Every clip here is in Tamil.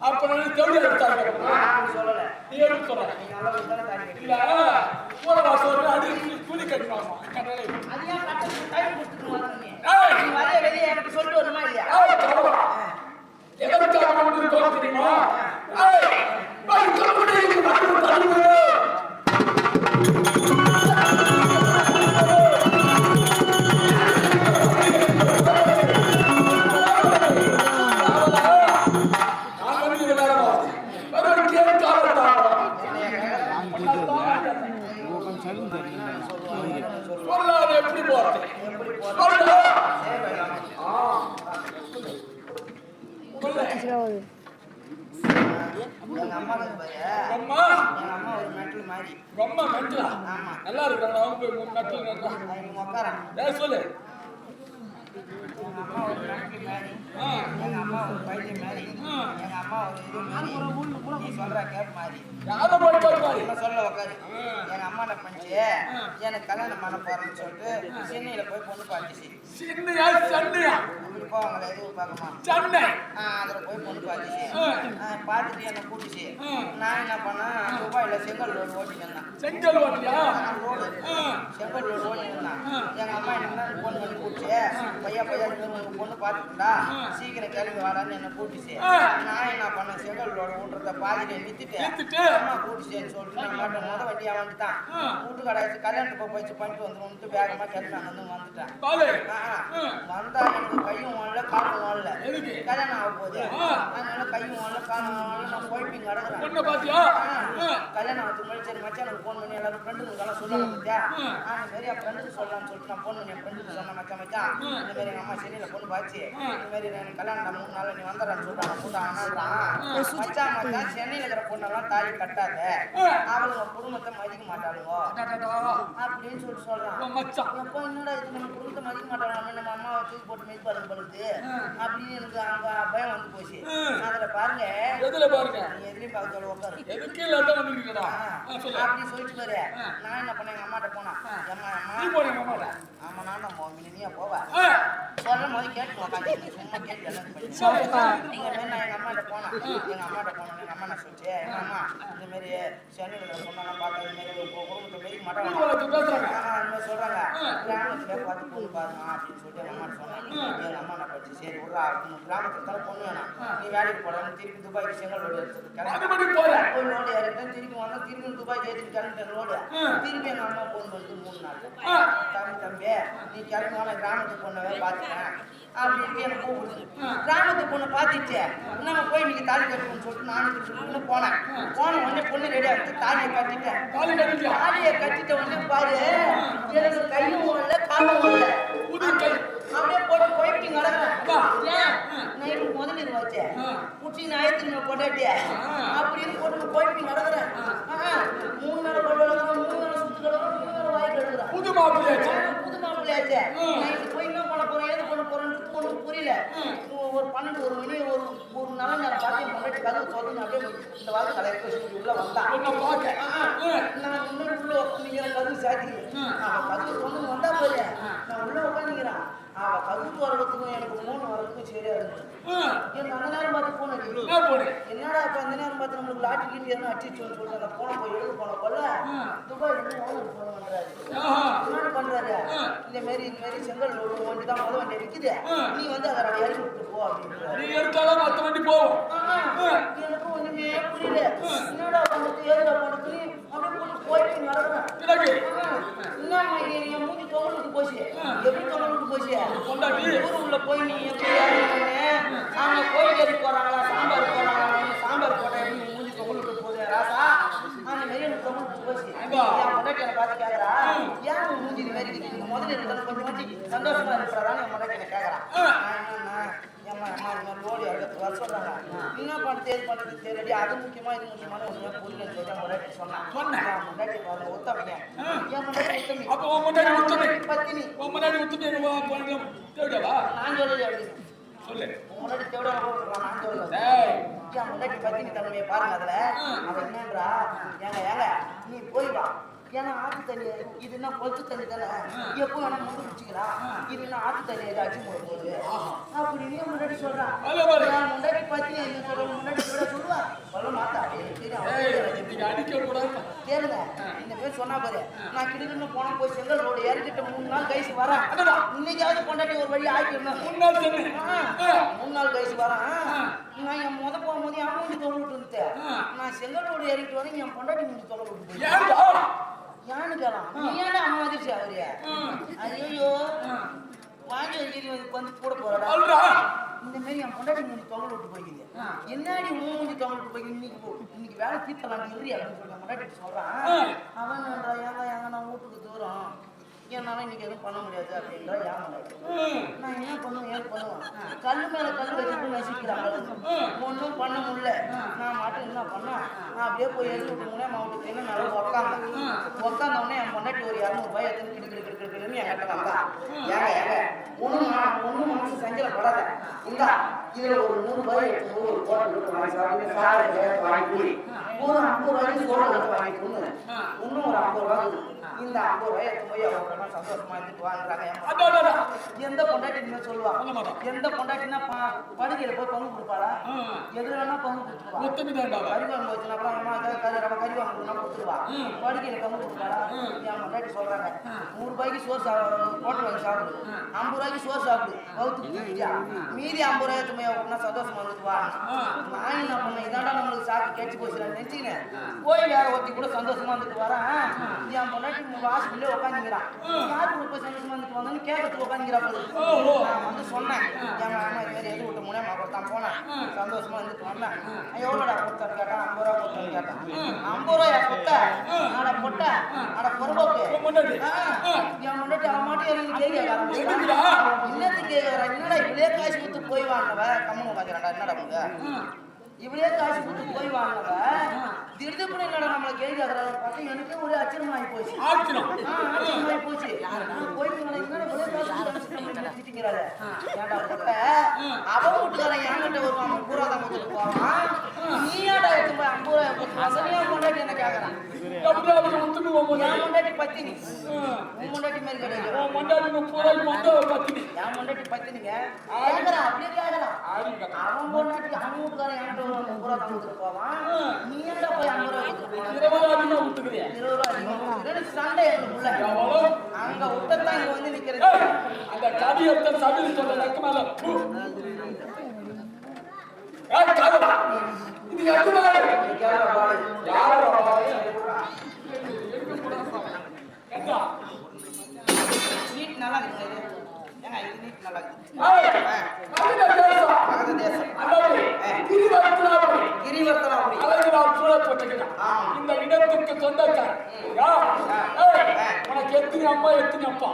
அப்ப நான் தேடி எடுத்தாங்க. நீ எடுத்து ஒரு காரியம் இல்ல பண்ணு. ஊர வாசல் அடி கூலி கட்டணும் கடலை அது ஏன் கட்டத்துக்கு time கொடுத்துட்டு யார சொல்ல எனக்கு கல்யாணம் பண்ண போறேன்னு சொல்லிட்டு சென்னையில போய் பொண்ணு பார்த்துச்சு. சின்னையா? எதுவும் பார்க்கமா சண்டை அதுல போய் பொண்ணு பார்த்துச்சு பார்த்துட்டு என்னை கூட்டிச்சு. நான் என்ன பண்ணேன்? துபாயில செங்கல் ரோடு ஓட்டிட்டு செங்கல் ஓட்டியா ரோடு. செங்கல் ரோடு ஓட்டிட்டு வந்தேன். ஆ. எங்க அம்மா என்ன பொண்ணு பண்ணி கூட்டிச்சு பையா பையா பொண்ணு பார்த்துட்டா. சீக்கிரம் கிளம்பி வாடான்னு என்ன கூட்டிச்சு. நான் என்ன பண்ணேன்? செங்கல் ரோடு ஓட்டுறத பாதியில நிறுத்திட்டு? அம்மா கூட்டிச்சேன்னு சொல்லிட்டு நான் மாட்டேன் முத வண்டியா வந்துட்டான் ஆ. வீட்டு கடாச்சு கல்யாணத்துக்கு போய் பண்ணிட்டு வந்துடும் வேகமா கிளம்பி வந்து வந்துட்டேன். வந்தா எனக்கு கையும் வாழல காலும் எதுக்கு? கல்யாணம் ஆக போகுது. அதனால கையும் வாழல காலும் வாழல நான் போயிட்டு கிடக்குறேன் பாத்தியா. கல்யாணம் ஆகுது முன்னாடி சரி மச்சான் எனக்கு ஃபோன் பண்ணி. எல்லாரும் ஃப்ரெண்டுங்களுக்கெல்லாம் சொல்லலாம் பார்த்தியா ம். ஆ. சரி என் ஃப்ரெண்டுக்கு சொல்லலாம்னு சொல்லிட்டு நான் ஃபோன் பண்ணி என் ஃப்ரெண்டுக்கு சொன்னேன் மச்சான் மச்சான். இந்த மாதிரி எங்கள் அம்மா சென்னையில் பொண்ணு பாச்சு. இந்த மாதிரி எனக்கு கல்யாணம் மூணு நாள் நீ வந்துடுறான்னு சொல்லிட்டு கூட்டாங்கன்றான் மச்சான் மச்சான் சென்னையில் இருக்கிற பொண்ணெல்லாம் தாலி கட்டாத. அவளுங்க குடும்பத்தை மதிக்க மாட்டாளுங்க. அப்படின்னு சொல்லிட்டு சொல்றான். உன் மச்சான். எப்போ என்னடா இது? நம்ம குடும்பத்தை மதிக்க மாட்டாங்க நம்ம அம்மாவை தூக்கி போட்டு மேய்க்கு படுத்து படுத்து அப்படின்னு எனக்கு அங்க பயம் வந்து போச்சு. அதுல பாருங்க. எதுல பாருங்க? எதுலையும் பக்கத்துல உட்காரு. எதுக்கு இல்லாத வந்துருக்கடா ஆ, சொல்லு அப்படி சொல்லிட்டு பாரு. நான் என்ன பண்ணேன் எங்க அம்மாட்ட போனேன். அம்மா நீ ஆமா நான் போவேன். நீயா போவ. சொல்லும் போது கேட்டு உட்காந்து சும்மா கேட்டு எல்லாம். நீங்க நான் எங்க அம்மாட்ட போனேன். எங்க அம்மாட்ட போனேன். எங்க அம்மா நான் சொல்லிச்சு? எங்க அம்மா இந்த மாதிரி சென்னையில் பொண்ணெல்லாம் பார்த்தா இந்த மாதிரி குடும்பத்தை மாட்டாங்க வளர்த்து பேசுறாங்க ஆனா, அந்த மாதிரி சொல்றாங்க. கிராமத்துல பார்த்து பொண்ணு அப்படின்னு சொல்லிட்டு எங்க அம்மா சொன்னாங்க. எங்க அம்மா நான் படிச்சு, சரி விட்றா, உனக்கு கிராமத்துல தானே பொண்ணு வேணாம். நீ வேலைக்கு போடான்னு திருப்பி துபாய்க்கு செங்கல் ரோடு எடுத்துட்டு கிளம்பி. மறுபடியும் போற போய் ரோடு இறக்கிட்டேன், திருப்பி திருப்பி துபாய்க்கு ஏத்திட்டு கிளம்பிட்டேன். ம். திருப்பி எங்க அம்மா phone பண்ணிட்டு மூணு நாள். தம்பி, தம்பி, நீ கிளம்பி வா, நான் கிராமத்து பொண்ணை பார்த்துக்கிறேன். அப்படின்ட்டு என்னை கூப்பிடுது. பொண்ணை பார்த்துட்டு, நம்ம போய் இன்னைக்கு தாலி கட்டணும்னு சொல்லிட்டு நானும் திருப்பி போனேன். போன உடனே பொண்ணு ரெடியா இருக்கு தாலியை கட்டிட்டேன். தாலியை கட்டிட்ட உடனே பாரு எனக்கு கையும் ஓடல காலும் கை. அப்படியே போட்டு போய் போயிட்டு. நைட்டு முதல்ல இது. குச்சி ஞாயிற்று பொண்டாட்டிய ஆ. அப்படின்னு போட்டு போயிட்டு கிடக்குறேன் ஆ. மூணு நாள் கிடக்குறேன் மூணு நாள் சுத்து கிடக்குறேன் மூணு நாள் வாய் கிடக்குறேன் புது மாப்பிள்ளையாச்சு புது மாப்பிள்ளையாச்சே ம். நைட்டு போய் என்ன பண்ண போறோம் ஏது பண்ண போறோம்னு ஒரு பன்னெண்டு ஒரு மணி ஒரு ஒரு நல்ல நேரம் பார்த்து பொண்டாட்டி கதவு திறந்து அப்படியே இந்த வாரம் தலைப்பு வச்சுட்டு உள்ள வந்தான். நான் முன்னாடி உள்ள உட்காந்துக்கிறேன் கதவு சாத்தி. அவன் கதவு திறந்து வந்தா போல நான் உள்ள உட்காந்துக்கிறேன் அவன் கதவு வரதுக்கும் எனக்கு மூணு வரதுக்கும் சரியா இருக்கு எனக்கு அந்த நேரம் பார்த்து போன என்னடா இப்ப அந்த நேரம் பார்த்து நம்மளுக்கு லாட்டி கீட்டி எதுவும் அடிச்சுன்னு சொல்லிட்டு போன போய் எழுத போன கொள்ள துபாய் போன் பண்றாரு. என்ன பண்றாரு? இந்த மாதிரி இந்த மாதிரி செங்கல் ஒரு வண்டி தான் முதல் வண்டி அடிக்குது நீ வந்து அதை ரெடி இறக்கி விட்டு போ அப்படின்றாரு. நீ எடுத்தாலும் மத்த வண்டி போவோம். எனக்கு ஒண்ணுமே புரியல. என்னடா பண்ணுறது ஏதுடா பண்ணுறது அப்படியே போட்டு போயிட்டு நடக்கிறேன் என்னம்மா என் என் மூஞ்சி போச்சு. எப்படி தொங்கலுக்கு போச்சு. ஊர் உள்ள போய் நீ எப்படி கோழிக்கறி போறாங்களா சாம்பார் போறாங்களா நீ சாம்பார் போட்டா எப்படி உன் மூஞ்சி தொங்கலுக்கு போகுது ராசா? அந்த மாதிரி எனக்கு தொங்கலுக்கு போச்சு. என்னை பார்த்து கேட்கறா ஏன் மூஞ்சி இந்த மாதிரி இருக்குது முதல்ல இருந்தாலும் கொஞ்சம் கொஞ்சம் சந்தோஷமா இருக்கிறான்னு என் பொண்டாட்டி என்ன கேட்கறா நான் என்னன்னா ஏம்மா அம்மா இந்த மாதிரி லோடி அடுத்து வர சொல்றாங்க. என்ன பண்ணுறது ஏது பண்ணுறது தெரியல அது முக்கியமா இது முக்கியமான ஒன்றுமே புரியலன்னு சொல்லிட்டு பொண்டாட்டி சொன்னான். சொன்னேன். பொண்டாட்டி பாருங்க ஒத்தமைங்க என் பொண்டாட்டி ஒத்தமி அப்ப முன்னாடி உத்தமி பத்தினி. முன்னாடி தேவையாவா நான் சொல்லல அப்படின்னு. சொல்லு. முன்னாடி நான் என் முன்னாடி பத்தினி தன்மையை பாருங்க அதுல. அவன் என்னன்றா? ஏங்க ஏங்க நீ போய் வா. ஏன்னா ஆத்து தண்ணி இது என்ன கொத்து தண்ணி தானே? எப்போ வேணா முண்டு குடிச்சிக்கலாம் இது என்ன ஆத்து தண்ணி ஏதாச்சும் போகுது அப்படின்னு முன்னாடி சொல்றான் முன்னாடி பத்தினி என்ன சொல்ற முன்னாடி கூட சொல்லுவா சொல்ல மாட்டா எனக்கு தெரியும் அவன் ஏய் தெரியும். இன்னைக்கு அடிக்க கூடாது கேளுங்க சொன்னா பாரு. நான் கிடுக்குன்னு போன போய் செங்கல் ரோடு இறக்கிட்டு மூணு நாள் கழிச்சு வரேன். இன்னைக்காவது கொண்டாட்டி ஒரு வழி ஆக்கிடணும் மூணு நாள் கழிச்சு வரேன். நான் என் முத போகும்போது என் மூஞ்சி இருந்தேன் ஆ. நான் செங்கல் ரோடு இறக்கிட்டு வரேன் என் பொண்டாட்டி மூஞ்சி போய் ஏன்டா யானு கேளாம் நீ ஏன்டா அம்மா அதிர்ச்சி அவரு. ஐயோ வாங்கி வந்து கூட அல்றா இந்த மாதிரி என் பொண்டாட்டி மூஞ்சி தொங்க விட்டு போய்க்குது. என்னடி உன் மூஞ்சி தொங்க விட்டு போய் இன்னைக்கு போ இன்னைக்கு வேலை தீர்த்தலாம் இரு அப்படின்னு சொல்லி பொண்டாட்டி சொல்றான் அவன் ஏங்க ஏங்க நான் வீட்டுக்கு தூரம்? என்னால இன்னைக்கு எதுவும் பண்ண முடியாது அப்படின்றா ஏன் நான் என்ன பண்ணுவேன் ஏன் பண்ணுவேன்? கல்லு மேல கல்லு வச்சுட்டு நசிக்கிறாங்க ஒன்றும் பண்ண முடியல. நான் மட்டும் என்ன பண்ணேன்? நான் அப்படியே போய் எழுதி விட்டு மாவட்டத்து என்ன நல்லா உட்காந்தேன் உட்காந்த உடனே என் பொண்டாட்டி ஒரு இரநூறுபாய் எடுத்து கிடு கிடு கிடு கிடுன்னு என் கிட்ட வந்தா ஏங்க ஏங்க ஒன்றும் ஒன்றும் மனசு சஞ்சலப்படாத இந்தா இதுல ஒரு நூறு ரூபாய் கோட்டை விட்டு வாங்கி சாலை வாங்கி. ஒரு ஐம்பது ரூபாய்க்கு சோழ வாங்கி கொடுங்க இன்னும் ஒரு ஐம்பது ரூபாய். இந்த ஐம்பது ரூபாய் எடுத்து போய் அவங்க சந்தோஷமா இருந்துட்டு வாங்குறாங்க எந்த பொண்டாட்டி சொல்லுவா. எந்த பொண்டாட்டினா ப- படுக்கையில போய் பங்கு கொடுப்பாளா. எதுல வேணா பங்கு கொடுத்துருவா. கறி வாங்க வச்சுனா கூட ஏதாவது கறி நம்ம கறி வாங்க கொடுத்துருவா படுக்கையில பங்கு கொடுப்பாளா? என் பொண்டாட்டி சொல்றாங்க. நூறு ரூபாய்க்கு சோறு ஹோட்டல் வாங்கி சாப்பிடு. ஐம்பது ரூபாய்க்கு சோறு சாப்பிடு. வகுத்து மீதி ஐம்பது ரூபாய் எடுத்து போய் சந்தோஷமா வந்துட்டு வா நான் என்ன பண்ணேன் இதாண்டா நம்மளுக்கு சாப்பிட்டு கேட்டு போச்சு நினைச்சினேன் போய் வேற ஒருத்தி கூட சந்தோஷமா வந்துட்டு வரேன் என் பொண்டாட்டி வாசல்லே உட்காந்துக்கிறான் யாரு போய் சந்தோஷமா வந்துட்டு வந்தோன்னு கேட்கறதுக்கு உட்காந்துக்கிறா போது நான் வந்து சொன்னேன். எங்க அம்மா இது மாதிரி எது விட்டு மூலியமா கொடுத்தான் போனேன். சந்தோஷமா வந்துட்டு வந்தேன். எவ்வளோடா கொடுத்தான்னு கேட்டான் ஐம்பது ரூபா கொடுத்தான்னு கேட்டான். ஐம்பது ரூபாயா கொடுத்த? அட பொட்ட. அட பொறுப்போக்கு என் முன்னாடி அவன் மட்டும் எனக்கு கேட்க என்னதுடா? என்னத்துக்கு கேட்கறா என்னடா இப்படியே காசு கொடுத்து போய் வாங்கினவ கம்மன் உட்காந்துறாடா என்னடா உங்க இப்படியே காசு கொடுத்து போய் வாங்கினவ திருதுப்புணி என்னடா நம்மளை கேள்வி கேட்கறாரு பார்த்தா எனக்கே ஒரே அச்சரியமாகி போச்சு ஆக்கிரம் ஆ, அச்சரியமாகி போச்சு நான் போயிட்டு வரேன், என்னடா இவ்வளவு காசு கொடுத்து நம்மளை இப்படி திட்டிக்கிறாரு? ஏன்டா குட்ட? அவன் வீட்டுக்காரன் என்கிட்ட வருவான், அவன் பூரா தான் கொடுத்துட்டு போவான். நீ ஏன்டா எடுத்து போய் ஐம்பது ரூபாய் கொடுத்து வசதியா பொண்டாட்டி என்ன கேட்கறான்? உன் முன்னாடி பத்தினி. உன் மாதிரி கிடையாது. பொண்டாட்டி பத்தினிங்க. அவன் பொண்டாட்டி, அவன் வீட்டுக்காரன் என்கிட்ட கொடுத்துட்டு போவான். நீ ஏன்டா போய் ஐம்பது ரூபாய் கொடுத்துட்டு? இருபது சண்டை அங்க விட்டதான் இங்க வந்து நிக்கிறது. அந்த கடியத்தை சமையல் பூ. ஏய், இந்த இடத்துக்கு சொந்தக்கார உனக்கு எத்தனை அம்மா எத்தனை அப்பா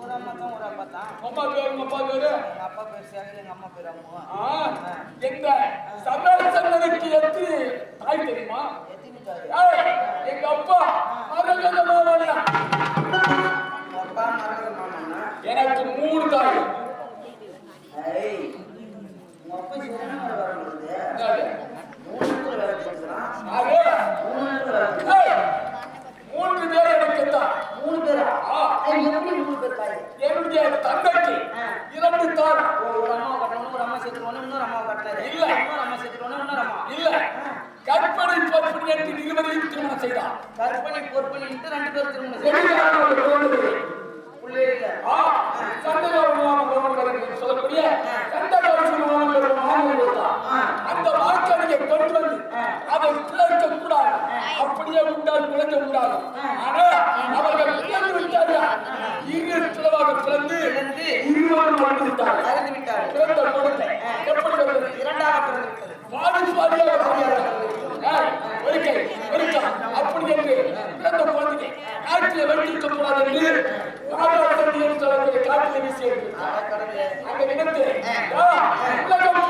ஒரு அம்மா தான் ஒரு அப்பா தான் அப்பா பேரு அப்பா பேரு எங்க அப்பா அம்மா பேரு அம்மா எங்க சமையல் சங்கருக்கு எத்தனை தாய் தெரியுமா எங்க அப்பா அவர்கள் மாமா மூணு தாய் மூன்று பேர் எனக்கு மூணு பேரா? என்னுடைய தந்தைக்கு இரண்டு தாய். ஒரு அம்மா கட்டணும் ஒரு அம்மா சேர்த்துருவோம் இன்னொரு அம்மா கட்டல இல்ல. இன்னொரு அம்மா சேர்த்துருவோம் இன்னொரு அம்மா. கற்பனை பொற்பனை என்று இருவரையும் திருமணம் செய்தார். கற்பனை பொற்பனை ரெண்டு பேரும் திருமணம் செய்தார். ஆ. கலந்து வீசி அங்க நினைத்து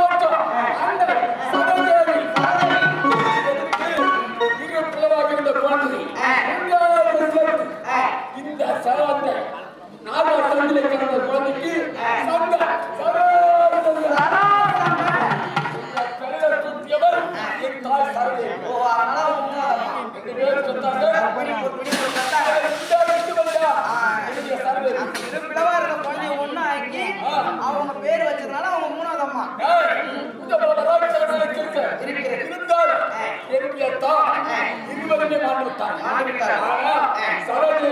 இந்த இருந்தால் என்னுடைய தான் இருபதுமே மாண்டு விட்டார் ஆனால் சரோஜினி